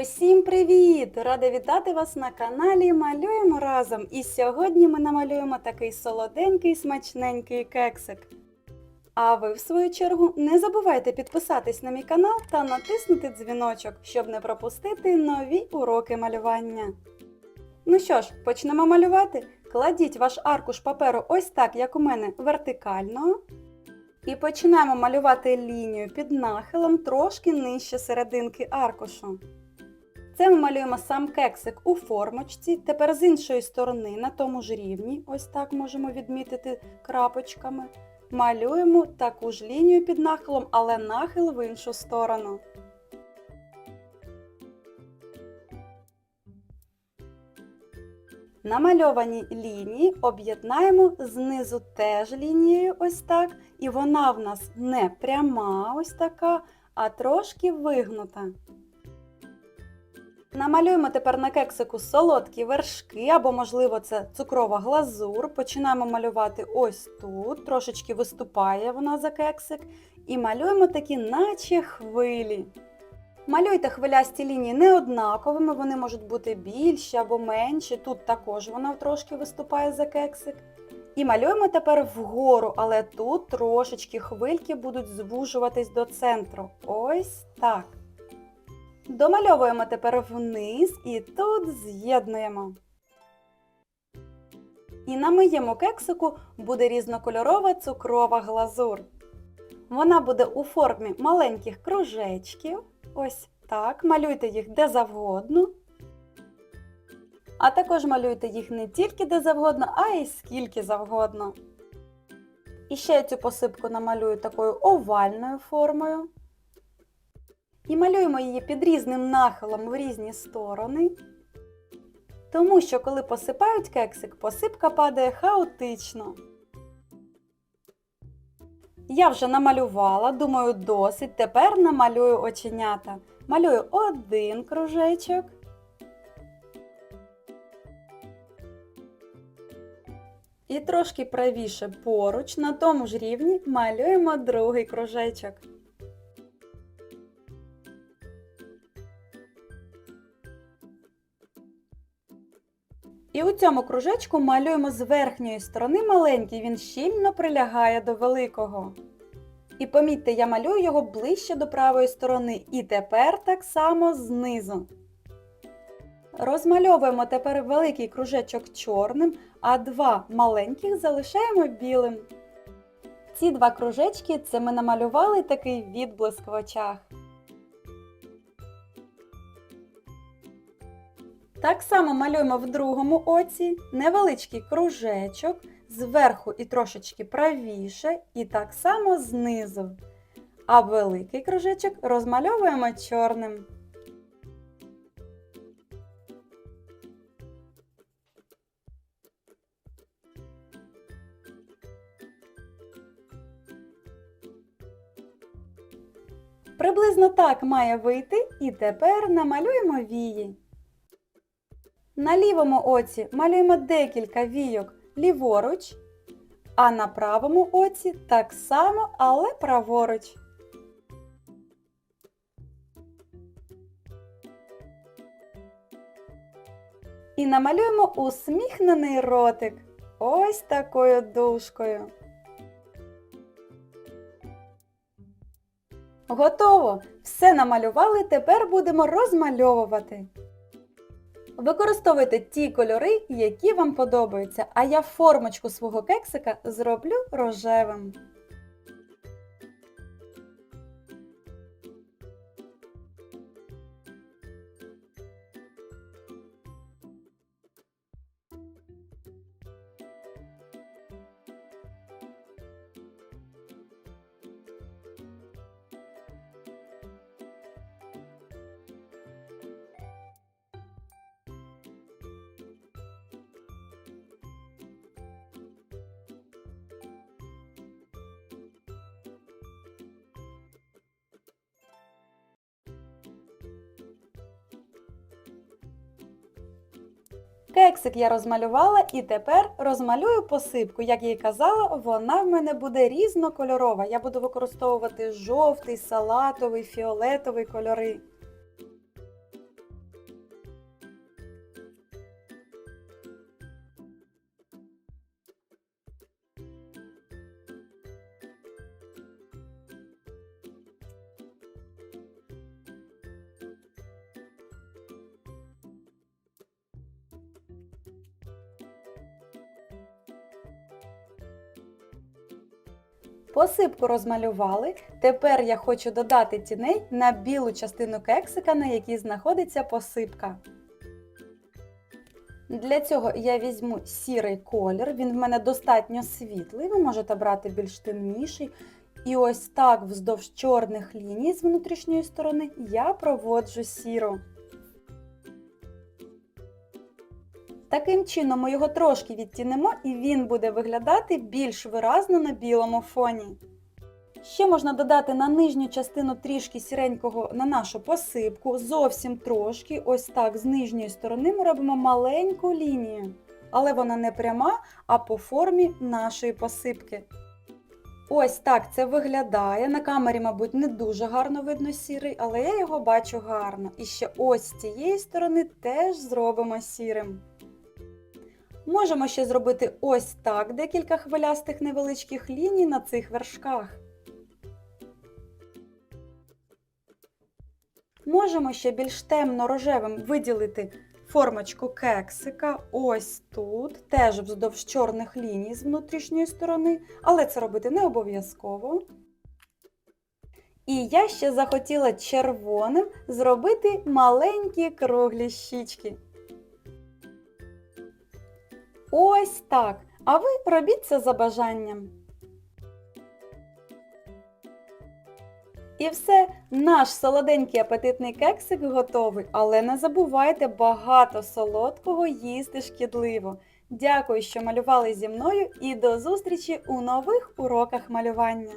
Усім привіт! Рада вітати вас на каналі Малюємо разом. І сьогодні ми намалюємо такий солоденький смачненький кексик. А ви, в свою чергу, не забувайте підписатись на мій канал та натиснути дзвіночок, щоб не пропустити нові уроки малювання. Ну що ж, почнемо малювати. Кладіть ваш аркуш паперу ось так, як у мене, вертикально. І починаємо малювати лінію під нахилом трошки нижче серединки аркушу. Це ми малюємо сам кексик у формочці. Тепер з іншої сторони, на тому ж рівні, ось так можемо відмітити крапочками. Малюємо таку ж лінію під нахилом, але нахил в іншу сторону. Намальовані лінії об'єднаємо знизу теж лінією ось так. І вона в нас не пряма ось така, а трошки вигнута. Намалюємо тепер на кексику солодкі вершки, або, можливо, це цукрова глазур. Починаємо малювати ось тут, трошечки виступає вона за кексик. І малюємо такі, наче хвилі. Малюйте хвилясті лінії не однаковими, вони можуть бути більші або менші. Тут також вона трошки виступає за кексик. І малюємо тепер вгору, але тут трошечки хвильки будуть звужуватись до центру. Ось так. Домальовуємо тепер вниз і тут з'єднуємо. І на моєму кексику буде різнокольорова цукрова глазур. Вона буде у формі маленьких кружечків. Ось так. Малюйте їх де завгодно. А також малюйте їх не тільки де завгодно, а й скільки завгодно. І ще я цю посипку намалюю такою овальною формою. І малюємо її під різним нахилом в різні сторони. Тому що, коли посипають кексик, посипка падає хаотично. Я вже намалювала, думаю, досить. Тепер намалюю оченята. Малюю один кружечок. І трошки правіше поруч, на тому ж рівні малюємо другий кружечок. І у цьому кружечку малюємо з верхньої сторони маленький, він щільно прилягає до великого. І помітьте, я малюю його ближче до правої сторони. І тепер так само знизу. Розмальовуємо тепер великий кружечок чорним, а два маленьких залишаємо білим. Ці два кружечки це ми намалювали такий відблиск в очах. Так само малюємо в другому оці невеличкий кружечок, зверху і трошечки правіше, і так само знизу. А великий кружечок розмальовуємо чорним. Приблизно так має вийти, і тепер намалюємо вії. На лівому оці малюємо декілька війок ліворуч, а на правому оці так само, але праворуч. І намалюємо усміхнений ротик ось такою дужкою. Готово! Все намалювали, тепер будемо розмальовувати. Використовуйте ті кольори, які вам подобаються, а я формочку свого кексика зроблю рожевим. Кексик я розмалювала і тепер розмалюю посипку. Як я й казала, вона в мене буде різнокольорова. Я буду використовувати жовтий, салатовий, фіолетовий кольори. Посипку розмалювали. Тепер я хочу додати тіней на білу частину кексика, на якій знаходиться посипка. Для цього я візьму сірий колір, він в мене достатньо світлий, ви можете брати більш темніший. І ось так вздовж чорних ліній з внутрішньої сторони я проводжу сіру. Таким чином ми його трошки відтінемо і він буде виглядати більш виразно на білому фоні. Ще можна додати на нижню частину трішки сіренького на нашу посипку, зовсім трошки, ось так з нижньої сторони ми робимо маленьку лінію. Але вона не пряма, а по формі нашої посипки. Ось так це виглядає. На камері, мабуть, не дуже гарно видно сірий, але я його бачу гарно. І ще ось з цієї сторони теж зробимо сірим. Можемо ще зробити ось так декілька хвилястих невеличких ліній на цих вершках. Можемо ще більш темно-рожевим виділити формочку кексика ось тут, теж вздовж чорних ліній з внутрішньої сторони, але це робити не обов'язково. І я ще захотіла червоним зробити маленькі круглі щічки. Ось так. А ви робіть це за бажанням. І все, наш солоденький апетитний кексик готовий, але не забувайте багато солодкого їсти шкідливо. Дякую, що малювали зі мною і до зустрічі у нових уроках малювання.